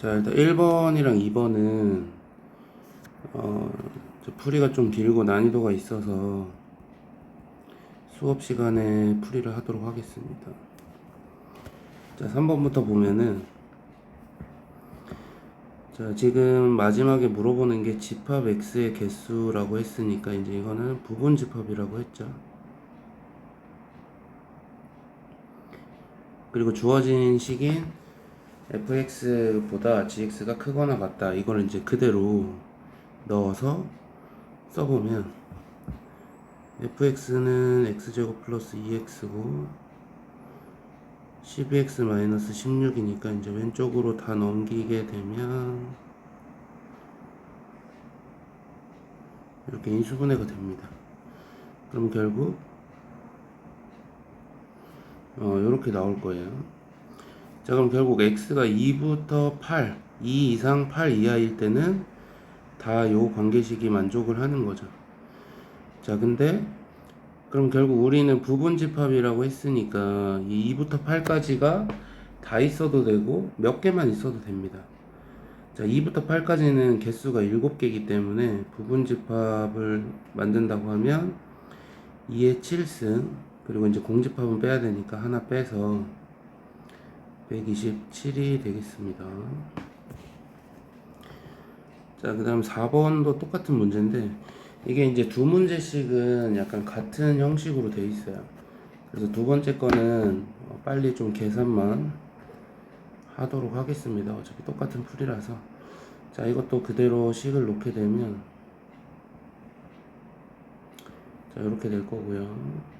자, 일단 1번이랑 2번은, 어, 저 풀이가 좀 길고 난이도가 있어서 수업 시간에 풀이를 하도록 하겠습니다. 자, 3번부터 보면은, 자, 지금 마지막에 물어보는 게 집합 x의 개수라고 했으니까 이제 이거는 부분 집합이라고 했죠. 그리고 주어진 식인 fx보다 gx가 크거나 같다. 이걸 이제 그대로 넣어서 써보면 fx는 x제곱 플러스 2x고 12x 마이너스 16이니까 이제 왼쪽으로 다 넘기게 되면 이렇게 인수분해가 됩니다. 그럼 결국 어, 이렇게 나올 거예요. 자, 그럼 결국 x가 2부터 8, 2 이상 8 이하일 때는 다 요 관계식이 만족을 하는 거죠. 자, 근데 그럼 결국 우리는 부분 집합이라고 했으니까 이 2부터 8까지가 다 있어도 되고 몇 개만 있어도 됩니다. 자, 2부터 8까지는 개수가 7개이기 때문에 부분 집합을 만든다고 하면 2의 7승 그리고 이제 공집합은 빼야 되니까 하나 빼서 127이 되겠습니다. 자, 그 다음 4번도 똑같은 문제인데, 이게 이제 두 문제씩은 약간 같은 형식으로 돼 있어요. 그래서 두 번째 거는 어, 빨리 좀 계산만 하도록 하겠습니다. 어차피 똑같은 풀이라서. 자, 이것도 그대로 식을 놓게 되면, 자, 이렇게 될 거고요.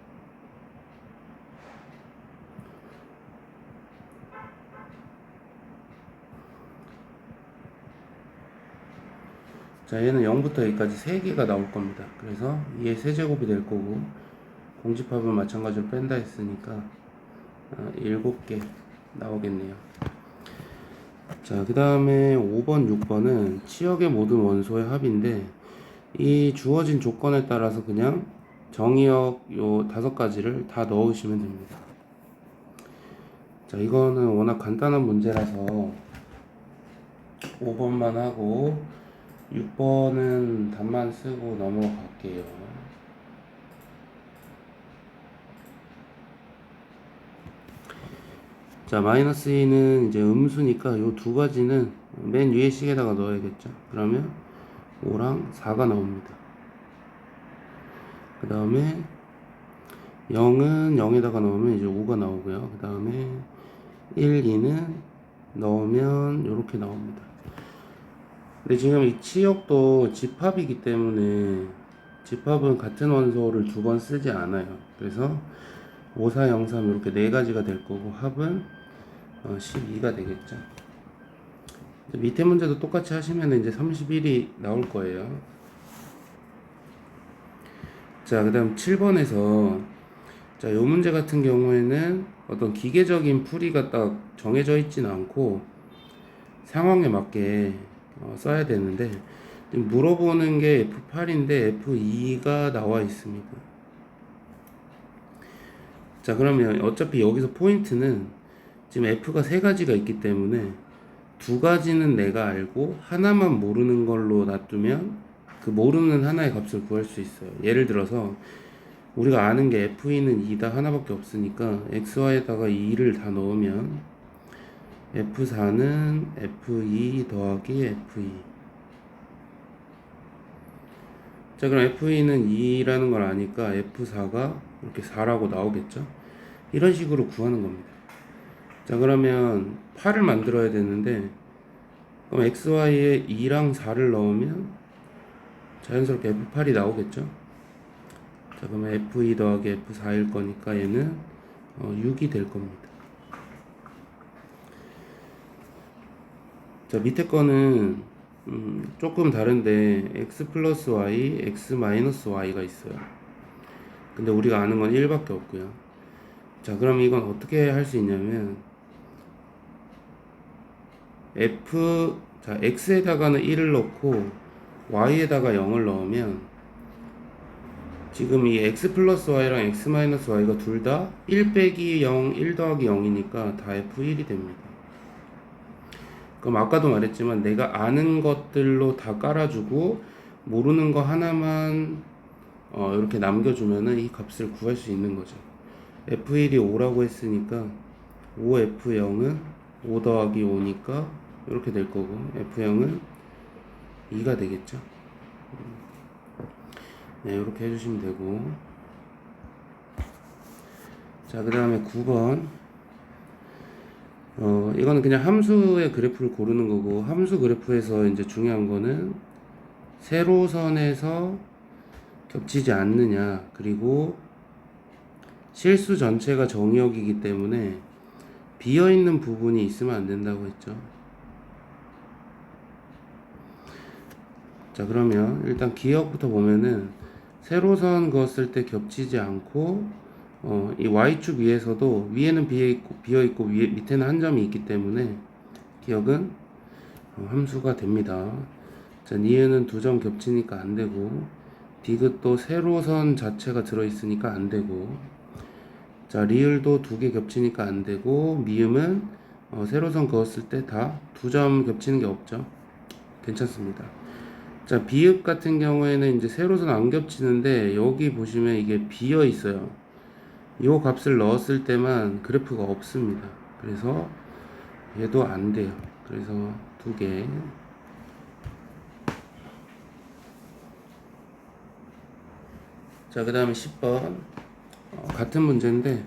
자, 얘는 0부터 여기까지 3개가 나올 겁니다. 그래서 이게 세제곱이 될 거고, 공집합은 마찬가지로 뺀다 했으니까, 아, 7개 나오겠네요. 자, 그 다음에 5번, 6번은 치역의 모든 원소의 합인데, 이 주어진 조건에 따라서 그냥 정의역 요 다섯 가지를 다 넣으시면 됩니다. 자, 이거는 워낙 간단한 문제라서 5번만 하고, 6번은 답만 쓰고 넘어갈게요. 자, 마이너스 2는 이제 음수니까 요 두 가지는 맨 위에 식에다가 넣어야겠죠. 그러면 5랑 4가 나옵니다. 그 다음에 0은 0에다가 넣으면 이제 5가 나오고요. 그 다음에 1, 2는 넣으면 이렇게 나옵니다. 근데 지금 이 치역도 집합이기 때문에 집합은 같은 원소를 두 번 쓰지 않아요. 그래서 5, 4, 0, 3 이렇게 네 가지가 될 거고 합은 어, 12가 되겠죠. 이제 밑에 문제도 똑같이 하시면 이제 31이 나올 거예요. 자, 그 다음 7번에서 자, 요 문제 같은 경우에는 어떤 기계적인 풀이가 딱 정해져 있지는 않고 상황에 맞게 어, 써야 되는데 물어보는 게 F8인데 F2가 나와 있습니다. 자 그러면 어차피 여기서 포인트는 지금 F가 세 가지가 있기 때문에 두 가지는 내가 알고 하나만 모르는 걸로 놔두면 그 모르는 하나의 값을 구할 수 있어요. 예를 들어서 우리가 아는 게 F2는 2다 하나밖에 없으니까 XY에다가 2를 다 넣으면 F4는 F2 더하기 F2. 자, 그럼 F2는 2라는 걸 아니까 F4가 이렇게 4라고 나오겠죠? 이런 식으로 구하는 겁니다. 자, 그러면 8을 만들어야 되는데, 그럼 XY에 2랑 4를 넣으면 자연스럽게 F8이 나오겠죠? 자, 그러면 F2 더하기 F4일 거니까 얘는 어, 6이 될 겁니다. 자 밑에 거는 음, 조금 다른데 x 플러스 y, x 마이너스 y가 있어요. 근데 우리가 아는 건 1밖에 없고요. 자 그럼 이건 어떻게 할 수 있냐면 f 자 x에다가는 1을 넣고 y에다가 0을 넣으면 지금 이 x 플러스 y랑 x 마이너스 y가 둘 다 1 빼기 0, 1 더하기 0이니까 다 f1이 됩니다. 그럼 아까도 말했지만 내가 아는 것들로 다 깔아주고 모르는 거 하나만 어, 이렇게 남겨주면은 이 값을 구할 수 있는 거죠. F1이 5라고 했으니까 5F0은 5 더하기 5니까 이렇게 될 거고 F0은 2가 되겠죠. 네, 이렇게 해주시면 되고 자, 그 다음에 9번 어, 이거는 그냥 함수의 그래프를 고르는 거고 함수 그래프에서 이제 중요한 거는 세로선에서 겹치지 않느냐 그리고 실수 전체가 정의역이기 때문에 비어 있는 부분이 있으면 안 된다고 했죠. 자 그러면 일단 기억부터 보면은 세로선 그었을 때 겹치지 않고 어, 이 y축 위에서도 위에는 비어 있고 비어 있고 위에 밑에는 한 점이 있기 때문에 기억은 어, 함수가 됩니다. 자 니은은 두 점 겹치니까 안 되고 디귿도 세로선 자체가 들어 있으니까 안 되고 자 리을도 두 개 겹치니까 안 되고 미음은 어, 세로선 그었을 때 다 두 점 겹치는 게 없죠. 괜찮습니다. 자 비읍 같은 경우에는 이제 세로선 안 겹치는데 여기 보시면 이게 비어 있어요. 이 값을 넣었을 때만 그래프가 없습니다. 그래서 얘도 안 돼요. 그래서 두 개. 자, 그 다음에 10번. 어, 같은 문제인데,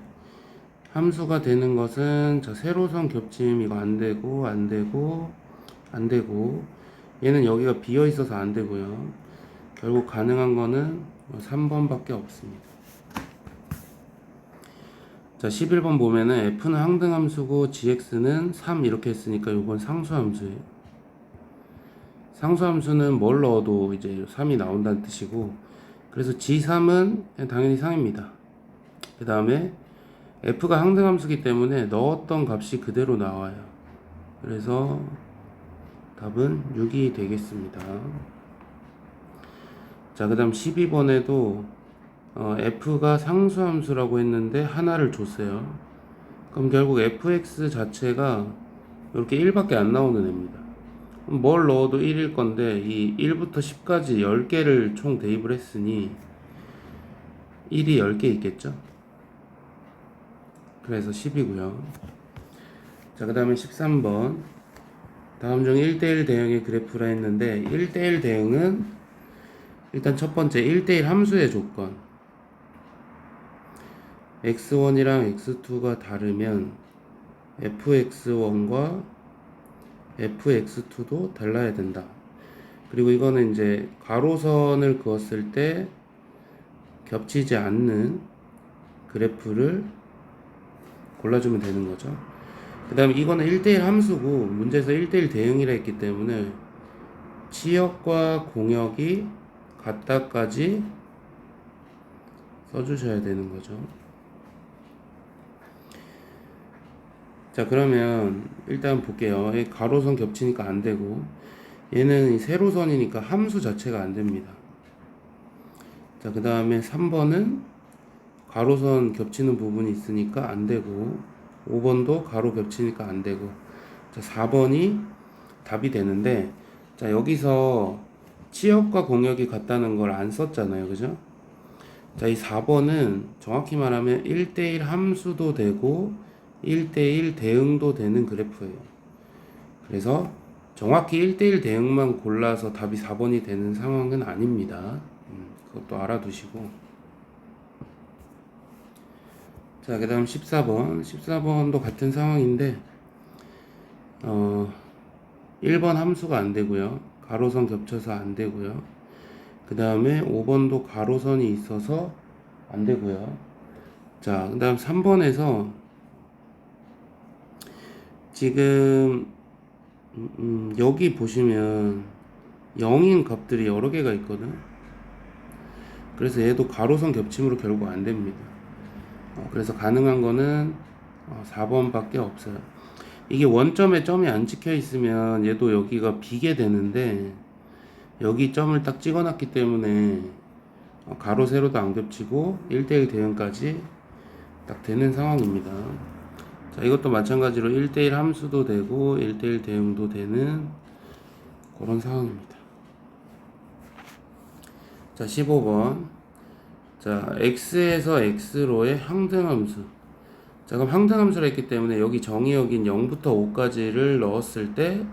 함수가 되는 것은, 자, 세로선 겹침 이거 안 되고, 안 되고, 안 되고, 얘는 여기가 비어 있어서 안 되고요. 결국 가능한 거는 3번밖에 없습니다. 자, 11번 보면은 f는 항등 함수고 gx는 3 이렇게 했으니까 이건 상수 함수예요. 상수 함수는 뭘 넣어도 이제 3이 나온다는 뜻이고 그래서 g3은 당연히 3입니다. 그 다음에 f가 항등 함수기 때문에 넣었던 값이 그대로 나와요. 그래서 답은 6이 되겠습니다. 자, 그 다음 12번에도 어, f가 상수함수라고 했는데 하나를 줬어요. 그럼 결국 fx 자체가 이렇게 1밖에 안 나오는 애입니다. 뭘 넣어도 1일 건데 이 1부터 10까지 10개를 총 대입을 했으니 1이 10개 있겠죠? 그래서 10이고요. 자, 그 다음에 13번. 다음 중 1대1 대응의 그래프라 했는데 1대1 대응은 일단 첫 번째 1대1 함수의 조건 x1이랑 x2가 다르면 fx1과 fx2도 달라야 된다. 그리고 이거는 이제 가로선을 그었을 때 겹치지 않는 그래프를 골라주면 되는 거죠. 그 다음에 이거는 1대1 함수고 문제에서 1대1 대응이라 했기 때문에 치역과 공역이 같다까지 써주셔야 되는 거죠. 자 그러면 일단 볼게요. 이 가로선 겹치니까 안 되고 얘는 이 세로선이니까 함수 자체가 안 됩니다. 자 그 다음에 3번은 가로선 겹치는 부분이 있으니까 안 되고 5번도 가로 겹치니까 안 되고 자 4번이 답이 되는데 자 여기서 치역과 공역이 같다는 걸 안 썼잖아요 그죠 자 이 4번은 정확히 말하면 1대1 함수도 되고 1대1 대응도 되는 그래프예요 그래서 정확히 1대1 대응만 골라서 답이 4번이 되는 상황은 아닙니다 음, 그것도 알아두시고 자, 그 다음 14번. 14번도 같은 상황인데, 어, 1번 함수가 안 되고요. 가로선 겹쳐서 안 되고요. 그 다음에 5번도 가로선이 있어서 안 되고요. 자, 그 다음 3번에서 지금, 음, 음, 여기 보시면 0인 값들이 여러 개가 있거든. 그래서 얘도 가로선 겹침으로 결국 안 됩니다. 어, 그래서 가능한 거는 어, 4번 밖에 없어요. 이게 원점에 점이 안 찍혀 있으면 얘도 여기가 비게 되는데 여기 점을 딱 찍어 놨기 때문에 어, 가로 세로도 안 겹치고 1대1 대응까지 딱 되는 상황입니다. 자, 이것도 마찬가지로 1대1 함수도 되고 1대1 대응도 되는 그런 상황입니다. 자, 15번. 자, x에서 x로의 항등함수. 자, 그럼 항등함수를 했기 때문에 여기 정의역인 0부터 5까지를 넣었을 때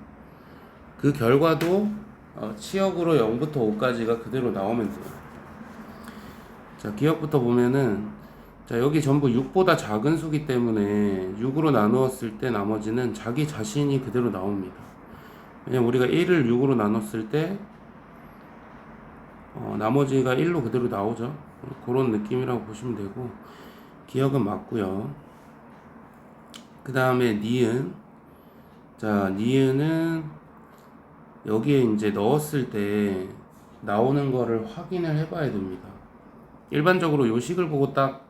그 결과도 어, 치역으로 0부터 5까지가 그대로 나오면 돼요. 자, 기억부터 보면은 자, 여기 전부 6보다 작은 수기 때문에 6으로 나누었을 때 나머지는 자기 자신이 그대로 나옵니다. 왜냐면 우리가 1을 6으로 나눴을 때 어, 나머지가 1로 그대로 나오죠. 그런 느낌이라고 보시면 되고 기억은 맞고요. 그 다음에 니은 자 니은은 여기에 이제 넣었을 때 나오는 거를 확인을 해봐야 됩니다. 일반적으로 요 식을 보고 딱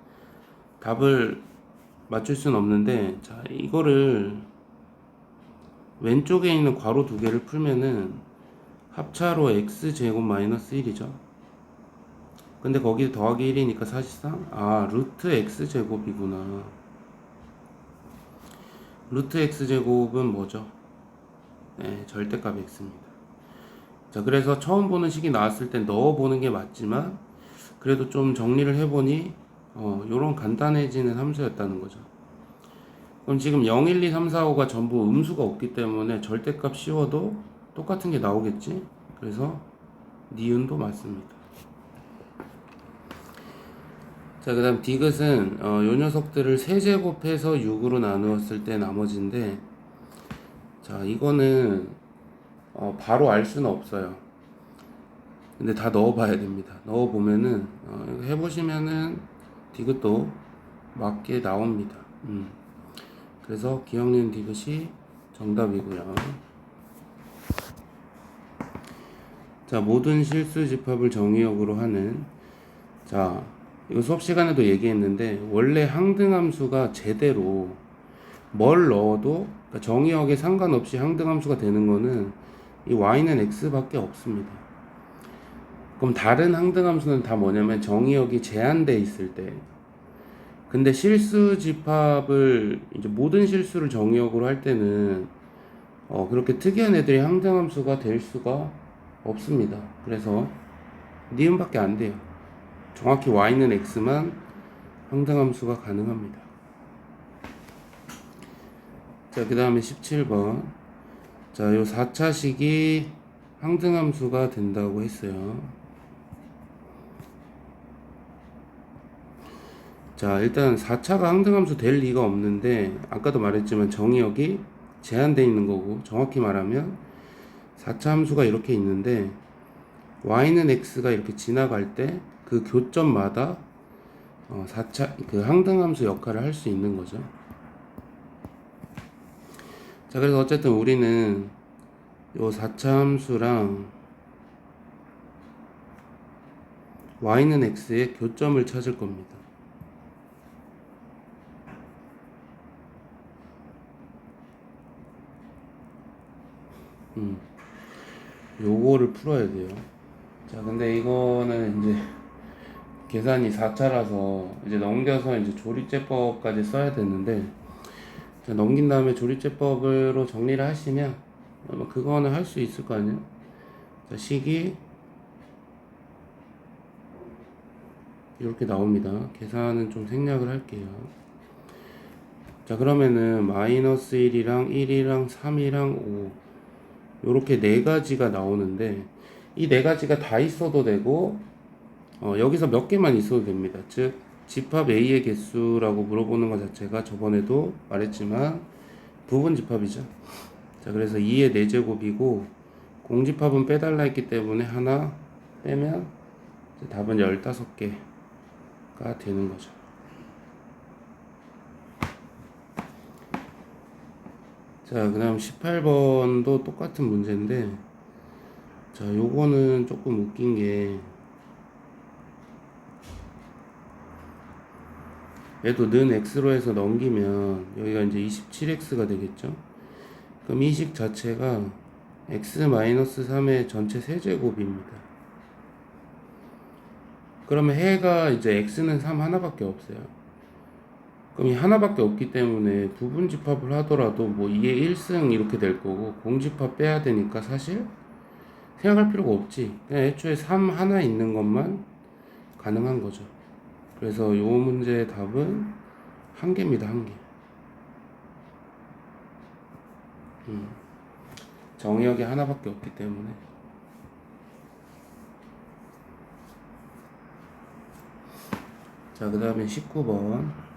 답을 맞출 수는 없는데 자 이거를 왼쪽에 있는 괄호 두 개를 풀면은 합차로 x 제곱 마이너스 1이죠. 근데 거기 더하기 1이니까 사실상 아 루트 x 제곱이구나. 루트 x 제곱은 뭐죠? 네, 절대값 x입니다. 자, 그래서 처음 보는 식이 나왔을 때 넣어 보는 게 맞지만 그래도 좀 정리를 해보니 어, 요런 간단해지는 함수였다는 거죠. 그럼 지금 0, 1, 2, 3, 4, 5가 전부 음수가 없기 때문에 절대값 씌워도 똑같은 게 나오겠지? 그래서 니은도 맞습니다. 자, 그 다음 디귿은 어, 요 녀석들을 세제곱해서 6으로 나누었을 때 나머지인데 자, 이거는 어, 바로 알 수는 없어요. 근데 다 넣어봐야 됩니다. 넣어보면은 어, 해보시면은 디귿도 맞게 나옵니다. 음. 그래서 기억니은 디귿이 정답이고요. 자, 모든 실수 집합을 정의역으로 하는 자, 이거 수업 시간에도 얘기했는데 원래 항등함수가 제대로 뭘 넣어도 그러니까 정의역에 상관없이 항등함수가 되는 거는 이 y는 x밖에 없습니다. 그럼 다른 항등함수는 다 뭐냐면 정의역이 제한돼 있을 때 근데 실수 집합을 이제 모든 실수를 정의역으로 할 때는 어 그렇게 특이한 애들이 항등함수가 될 수가 없습니다. 그래서 니은밖에 안 돼요. 정확히 y는 x만 항등함수가 가능합니다. 자, 그 다음에 17번. 자, 요 4차식이 항등함수가 된다고 했어요. 자, 일단 4차가 항등함수 될 리가 없는데, 아까도 말했지만 정의역이 제한되어 있는 거고, 정확히 말하면 4차 함수가 이렇게 있는데, y는 x가 이렇게 지나갈 때 그 교점마다 어, 4차, 그 항등함수 역할을 할 수 있는 거죠. 자, 그래서 어쨌든 우리는 요 4차 함수랑 y는 x의 교점을 찾을 겁니다. 음, 요거를 풀어야 돼요. 자, 근데 이거는 이제 계산이 4차라서 이제 넘겨서 이제 조리제법까지 써야 되는데 자, 넘긴 다음에 조리제법으로 정리를 하시면 아마 그거는 할 수 있을 거 아니에요. 자, 식이 이렇게 나옵니다. 계산은 좀 생략을 할게요. 자, 그러면은 마이너스 1이랑 1이랑 3이랑 5 요렇게 네 가지가 나오는데 이 네 가지가 다 있어도 되고 어, 여기서 몇 개만 있어도 됩니다. 즉 집합 A의 개수라고 물어보는 것 자체가 저번에도 말했지만 부분 집합이죠. 자, 그래서 2의 4제곱이고 공집합은 빼달라 했기 때문에 하나 빼면 답은 15개가 되는 거죠. 자, 그 다음 18번도 똑같은 문제인데 자, 요거는 조금 웃긴 게 얘도 는 x로 해서 넘기면 여기가 이제 27x가 되겠죠. 그럼 이 식 자체가 x-3의 전체 세제곱입니다. 그러면 해가 이제 x는 3 하나밖에 없어요. 그럼 이 하나밖에 없기 때문에 부분 집합을 하더라도 뭐 2의 1승 이렇게 될 거고 공집합 빼야 되니까 사실 생각할 필요가 없지. 그냥 애초에 3 하나 있는 것만 가능한 거죠. 그래서 요 문제의 답은 한 개입니다, 한 개. 음. 정의역이 하나밖에 없기 때문에. 자, 그 다음에 19번.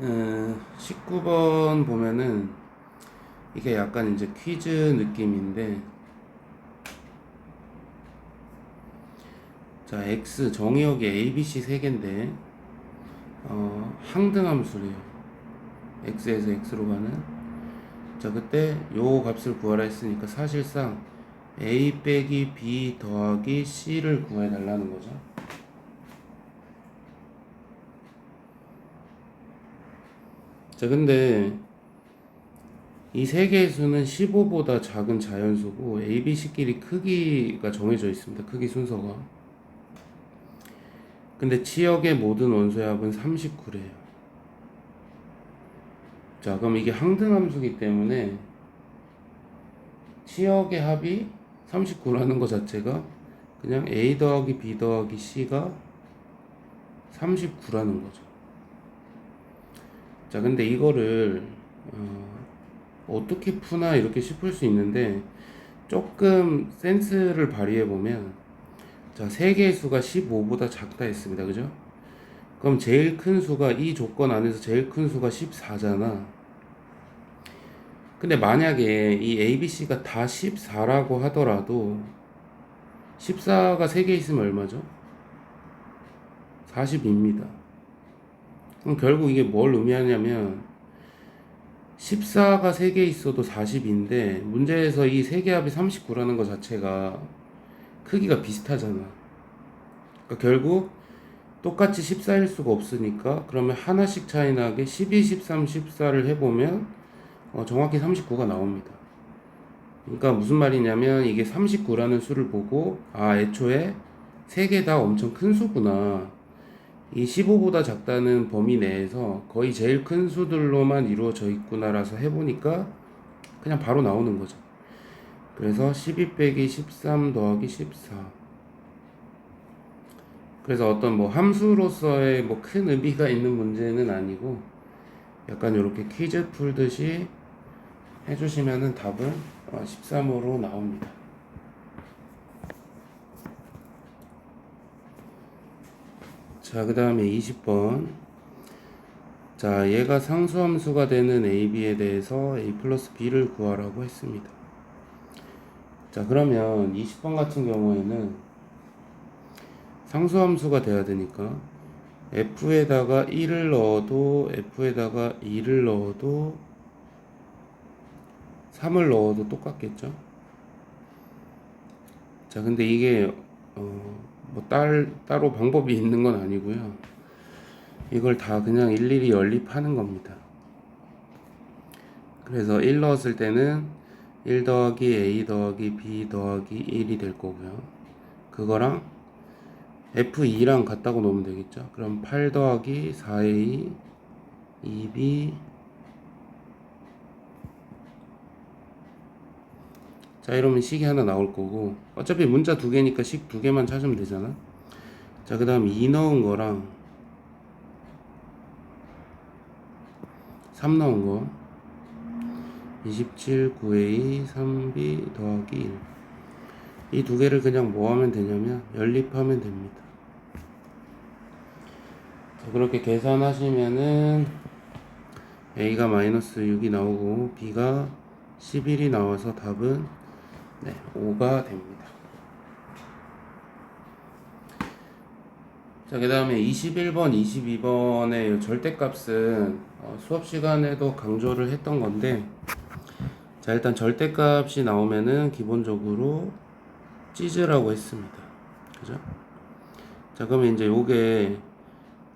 음, 19번 보면은 이게 약간 이제 퀴즈 느낌인데 자 x 정의역이 a, b, c 세 개인데 어, 항등함수래요. X에서 x로 가는. 자 그때 요 값을 구하라 했으니까 사실상 a 빼기 b 더하기 c를 구해 달라는 거죠 자 근데 이 세 개의 수는 15보다 작은 자연수고 A, B, C끼리 크기가 정해져 있습니다. 크기 순서가. 근데 치역의 모든 원소의 합은 39래요. 자, 그럼 이게 항등함수기 때문에 치역의 합이 39라는 것 자체가 그냥 A 더하기 B 더하기 C가 39라는 거죠. 자, 근데 이거를 어, 어떻게 푸나 이렇게 싶을 수 있는데 조금 센스를 발휘해 보면 자, 세 개의 수가 15보다 작다 했습니다. 그죠? 그럼 제일 큰 수가 이 조건 안에서 제일 큰 수가 14잖아. 근데 만약에 이 ABC가 다 14라고 하더라도 14가 3개 있으면 얼마죠? 40입니다. 그럼 결국 이게 뭘 의미하냐면 14가 3개 있어도 40인데 문제에서 이 3개 합이 39라는 것 자체가 크기가 비슷하잖아. 그러니까 결국 똑같이 14일 수가 없으니까 그러면 하나씩 차이 나게 12, 13, 14를 해보면 어, 정확히 39가 나옵니다. 그러니까 무슨 말이냐면 이게 39라는 수를 보고 아 애초에 3개 다 엄청 큰 수구나. 이 15보다 작다는 범위 내에서 거의 제일 큰 수들로만 이루어져 있구나라서 해보니까 그냥 바로 나오는 거죠. 그래서 12 빼기 13 더하기 14. 그래서 어떤 뭐 함수로서의 뭐 큰 의미가 있는 문제는 아니고 약간 이렇게 퀴즈 풀듯이 해주시면은 답은 13으로 나옵니다. 자, 그 다음에 20번. 자, 얘가 상수함수가 되는 AB에 대해서 A 플러스 B를 구하라고 했습니다. 자, 그러면 20번 같은 경우에는 상수함수가 돼야 되니까 F에다가 1을 넣어도 F에다가 2를 넣어도 3을 넣어도 똑같겠죠? 자, 근데 이게 어, 뭐 딸, 따로 방법이 있는 건 아니고요. 이걸 다 그냥 일일이 연립하는 겁니다. 그래서 1 넣었을 때는 1 더하기 A 더하기 B 더하기 1이 될 거고요. 그거랑 F2랑 같다고 놓으면 되겠죠. 그럼 8 더하기 4A 2B 자 이러면 식이 하나 나올 거고 어차피 문자 두 개니까 식 두 개만 찾으면 되잖아 자 그 다음 2 넣은 거랑 3 넣은 거 27, 9A, 3B 더하기 1. 이 두 개를 그냥 뭐 하면 되냐면 연립하면 됩니다. 자, 그렇게 계산하시면은 A가 마이너스 6이 나오고 B가 11이 나와서 답은 네, 5가 됩니다. 자, 그 다음에 21번, 22번의 절대값은 어, 수업 시간에도 강조를 했던 건데, 자, 일단 절대값이 나오면은 기본적으로 찌즈라고 했습니다. 그죠? 자, 그러면 이제 요게,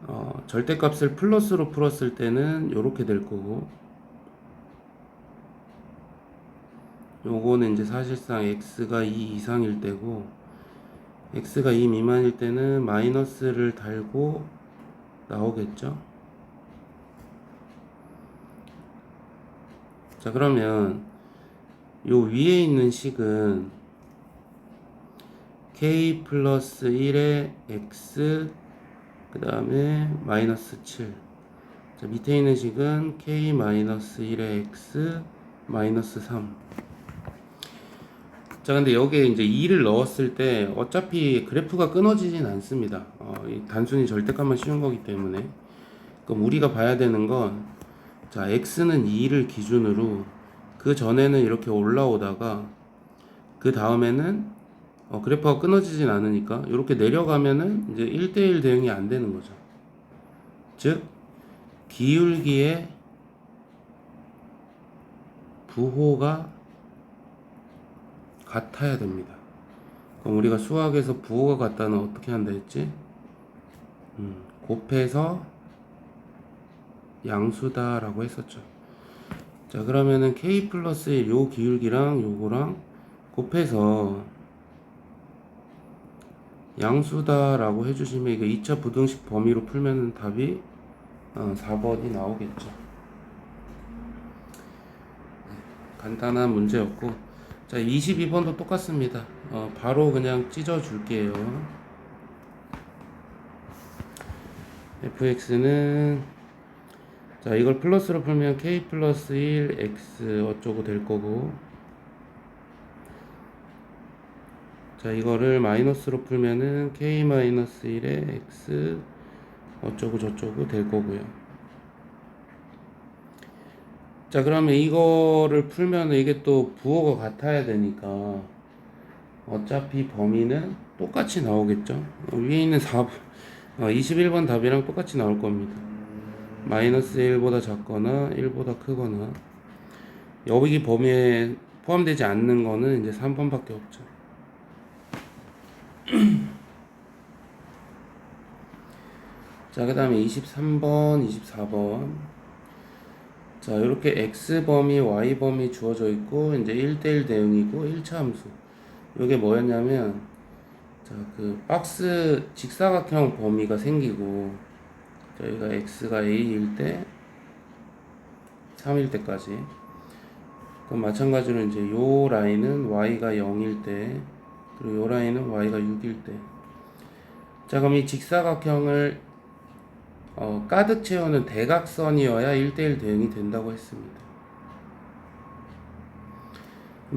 어, 절대값을 플러스로 풀었을 때는 요렇게 될 거고, 요거는 이제 사실상 x가 2 이상일 때고 x가 2 미만일 때는 마이너스를 달고 나오겠죠? 자, 그러면 요 위에 있는 식은 k 플러스 1의 x 그 다음에 마이너스 7. 자, 밑에 있는 식은 k 마이너스 1의 x 마이너스 3. 자, 근데 여기에 이제 2를 넣었을 때 어차피 그래프가 끊어지진 않습니다. 어, 이 단순히 절대값만 씌운 거기 때문에. 그럼 우리가 봐야 되는 건, 자, x는 2를 기준으로 그 전에는 이렇게 올라오다가 그 다음에는 어, 그래프가 끊어지진 않으니까 이렇게 내려가면은 이제 1대1 대응이 안 되는 거죠. 즉, 기울기의 부호가 같아야 됩니다. 그럼 우리가 수학에서 부호가 같다는 어떻게 한다 했지? 음, 곱해서 양수다라고 했었죠. 자, 그러면은 k 플러스 1, 요 기울기랑 요거랑 곱해서 양수다라고 해주시면 이게 2차 부등식 범위로 풀면은 답이 어, 4번이 나오겠죠. 간단한 문제였고, 자, 22번도 똑같습니다. 어, 바로 그냥 찢어 줄게요. fx는 자, 이걸 플러스로 풀면 k 플러스 1 x 어쩌고 될 거고, 자, 이거를 마이너스로 풀면은 k 마이너스 1의 x 어쩌고 저쩌고 될 거고요. 자, 그러면 이거를 풀면 이게 또 부호가 같아야 되니까 어차피 범위는 똑같이 나오겠죠. 어, 위에 있는 4, 어, 21번 답이랑 똑같이 나올 겁니다. 마이너스 1보다 작거나 1보다 크거나 여기 범위에 포함되지 않는 거는 이제 3번밖에 없죠. 자, 그 다음에 23번, 24번. 자, 이렇게 x 범위, y 범위 주어져 있고, 이제 1대1 대응이고, 1차 함수. 이게 뭐였냐면, 자, 그 박스 직사각형 범위가 생기고, 저희가 x가 a일 때, 3일 때까지. 그럼 마찬가지로 이제 요 라인은 y가 0일 때, 그리고 요 라인은 y가 6일 때. 자, 그럼 이 직사각형을 어, 가득 채우는 대각선이어야 1대1 대응이 된다고 했습니다.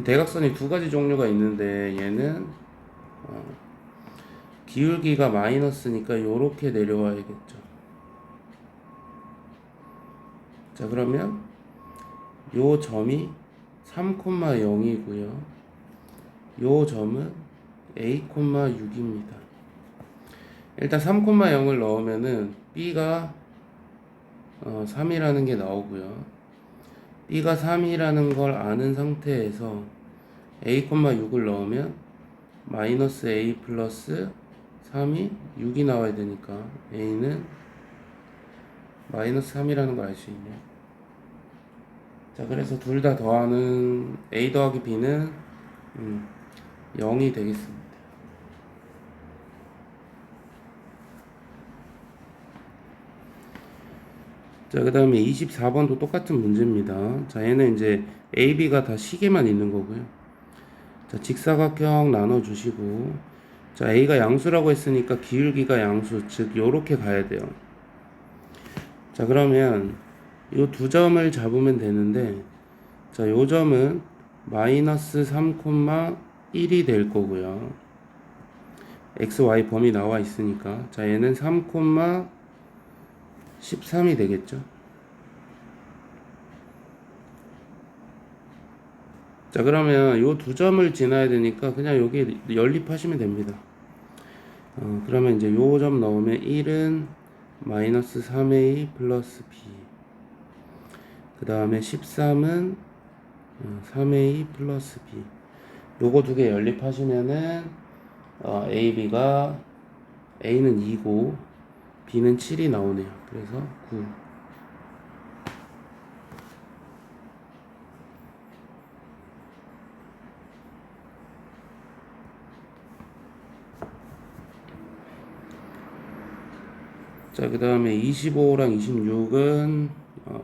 대각선이 두 가지 종류가 있는데 얘는 어, 기울기가 마이너스니까 이렇게 내려와야겠죠. 자 그러면 요 점이 3,0이고요. 요 점은 a,6입니다. 일단 3,0을 넣으면은 b가 어, 3이라는 게 나오고요. b가 3이라는 걸 아는 상태에서 a,6을 넣으면 마이너스 a 플러스 3이 6이 나와야 되니까 a는 마이너스 3이라는 걸 알 수 있네요. 자, 그래서 둘 다 더하는 a 더하기 b는 음, 0이 되겠습니다. 자, 그 다음에 24번도 똑같은 문제입니다. 자, 얘는 이제 A, B가 다 시계만 있는 거고요. 자, 직사각형 나눠주시고, 자, A가 양수라고 했으니까 기울기가 양수, 즉, 요렇게 가야 돼요. 자, 그러면 요두 점을 잡으면 되는데, 자, 요 점은 마이너스 3,1이 될 거고요. x, y 범위 나와 있으니까. 자, 얘는 3, 13이 되겠죠. 자 그러면 요 두 점을 지나야 되니까 그냥 여기 연립하시면 됩니다. 어, 그러면 이제 요 점 넣으면 1은 마이너스 3a 플러스 b 그 다음에 13은 3a 플러스 b 요거 두 개 연립하시면은 어, a, b가 a는 2고 b는 7이 나오네요. 그래서 9. 자, 그 다음에 25랑 26은, 어,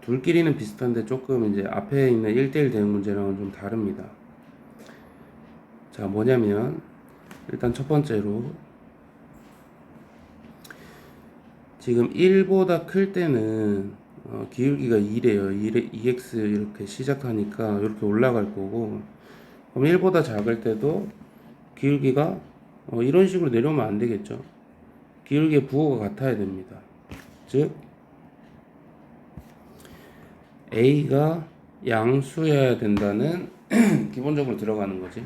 둘끼리는 비슷한데 조금 이제 앞에 있는 1대1 대응 문제랑은 좀 다릅니다. 자, 뭐냐면, 일단 첫 번째로, 지금 1보다 클 때는, 어, 기울기가 2래요. 2x 이렇게 시작하니까 이렇게 올라갈 거고, 그럼 1보다 작을 때도 기울기가 어, 이런 식으로 내려오면 안 되겠죠. 기울기의 부호가 같아야 됩니다. 즉 A가 양수여야 된다는 기본적으로 들어가는 거지.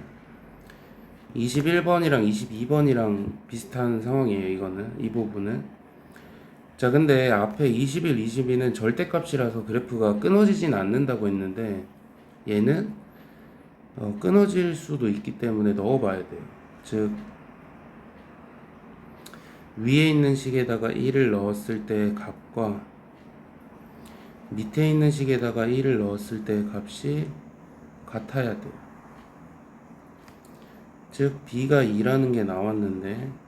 21번이랑 22번이랑 비슷한 상황이에요. 이거는 이 부분은. 자, 근데 앞에 21, 22는 절대값이라서 그래프가 끊어지진 않는다고 했는데 얘는 어, 끊어질 수도 있기 때문에 넣어봐야 돼요. 즉 위에 있는 식에다가 1을 넣었을 때 값과 밑에 있는 식에다가 1을 넣었을 때 값이 같아야 돼요. 즉 b가 2라는 게 나왔는데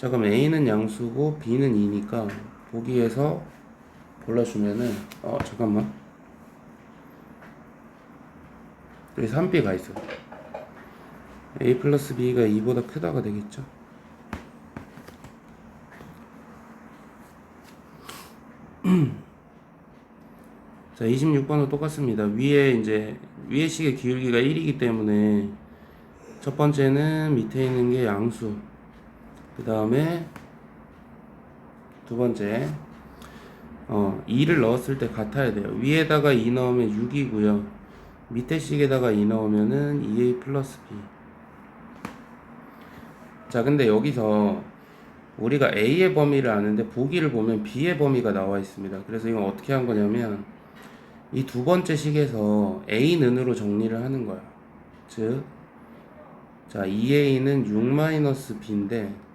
자 그럼 a는 양수고 b는 2니까 보기에서 골라주면은 어 잠깐만. 여기 3b가 있어. A 플러스 b가 2보다 크다가 되겠죠? 자 26번은 똑같습니다. 위에 이제 위에 식의 기울기가 1이기 때문에 첫 번째는 밑에 있는 게 양수 그 다음에 두 번째 어 2를 넣었을 때 같아야 돼요. 위에다가 2 넣으면 6이고요. 밑에 식에다가 2 넣으면은 2a 플러스 b 자 근데 여기서 우리가 a의 범위를 아는데 보기를 보면 b의 범위가 나와 있습니다. 그래서 이건 어떻게 한 거냐면 이 두 번째 식에서 a는으로 정리를 하는 거야. 즉 자, 2a는 6-b인데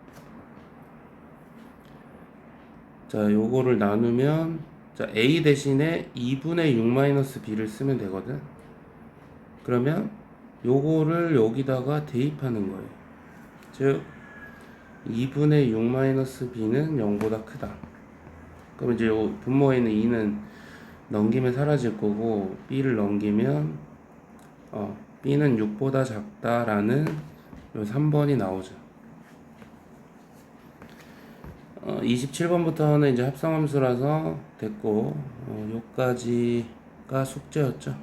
자, 요거를 나누면 자, a 대신에 2분의 6-b를 쓰면 되거든. 그러면 요거를 여기다가 대입하는 거예요. 즉 2분의 6-b는 0보다 크다. 그럼 이제 요 분모에 있는 2는 넘기면 사라질 거고 b를 넘기면 어, b는 6보다 작다라는 요 3번이 나오죠. 어, 27번부터는 이제 합성함수라서 됐고 어, 요까지가 숙제였죠.